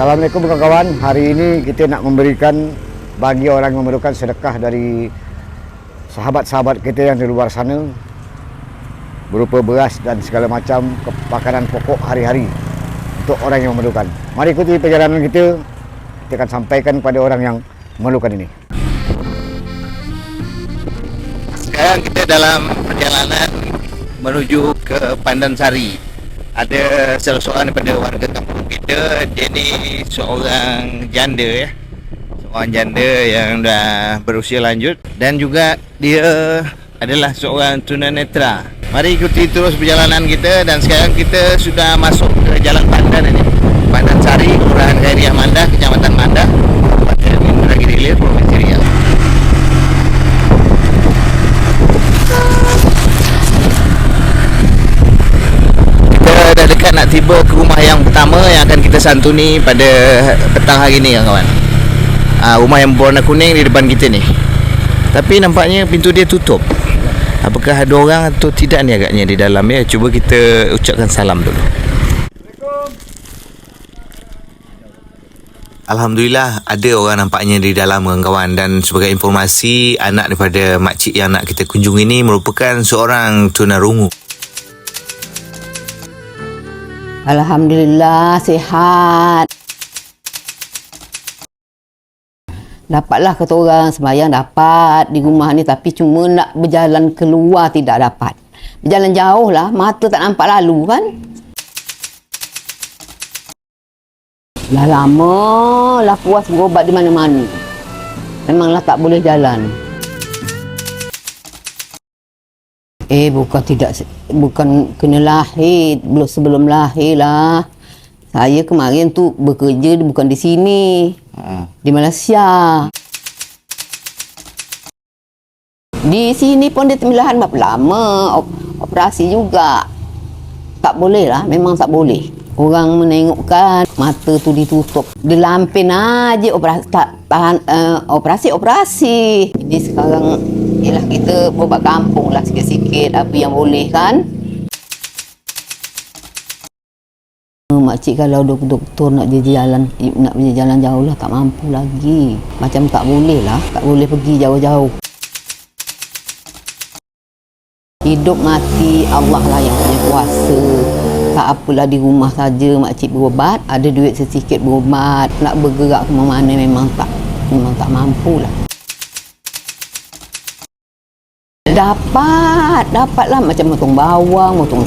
Assalamualaikum kawan-kawan. Hari ini kita nak memberikan bagi orang yang memerlukan sedekah dari sahabat-sahabat kita yang di luar sana berupa beras dan segala macam makanan pokok hari-hari untuk orang yang memerlukan. Mari ikuti perjalanan kita. Kita akan sampaikan kepada orang yang memerlukan ini. Sekarang kita dalam perjalanan menuju ke Pandan Sari. Ada salah seorang daripada warga kampung kita, dia ni seorang janda ya. Seorang janda yang dah berusia lanjut dan juga dia adalah seorang tunanetra. Mari ikuti terus perjalanan kita dan sekarang kita sudah masuk ke Jalan Pandan ini. Pandan Sari, Kelurahan Khairiah Mandah, Kita nak tiba ke rumah yang pertama yang akan kita santuni pada petang hari ni kawan-kawan. Ah, rumah yang berwarna kuning di depan kita ni. Tapi nampaknya pintu dia tutup. Apakah ada orang atau tidak ni agaknya di dalam ya? Cuba kita ucapkan salam dulu. Alhamdulillah ada orang nampaknya di dalam kawan-kawan dan sebagai informasi anak daripada makcik yang nak kita kunjungi ini merupakan seorang tunarungu. Alhamdulillah sihat. Dapatlah kata orang sembahyang dapat di rumah ni tapi cuma nak berjalan keluar tidak dapat. Berjalan jauh lah, mata tak nampak lalu kan. Dah lama lah puas berobat di mana-mana. Memanglah tak boleh jalan. Eh bukan tidak bukan kena lahir belum sebelum lahir lah. Saya kemarin tu bekerja bukan di sini. Di Malaysia. Di sini pun dia temilahan berapa lama. Op- operasi juga. Tak boleh lah. Memang tak boleh. Orang menengokkan mata tu ditutup. Dilampin aja operasi tak tahan uh, operasi operasi. Jadi sekarang ialah kita berubat kampung lah sikit-sikit apa yang boleh kan. Makcik kalau doktor nak je jalan nak pergi jalan jauh lah tak mampu lagi. Macam tak boleh lah, tak boleh pergi jauh-jauh. Hidup mati Allah lah yang punya kuasa. Tak apalah di rumah saja makcik berubat, ada duit sedikit berubat, nak bergerak ke mana memang tak memang tak mampu lah. Dapat, dapatlah macam motong bawang, motong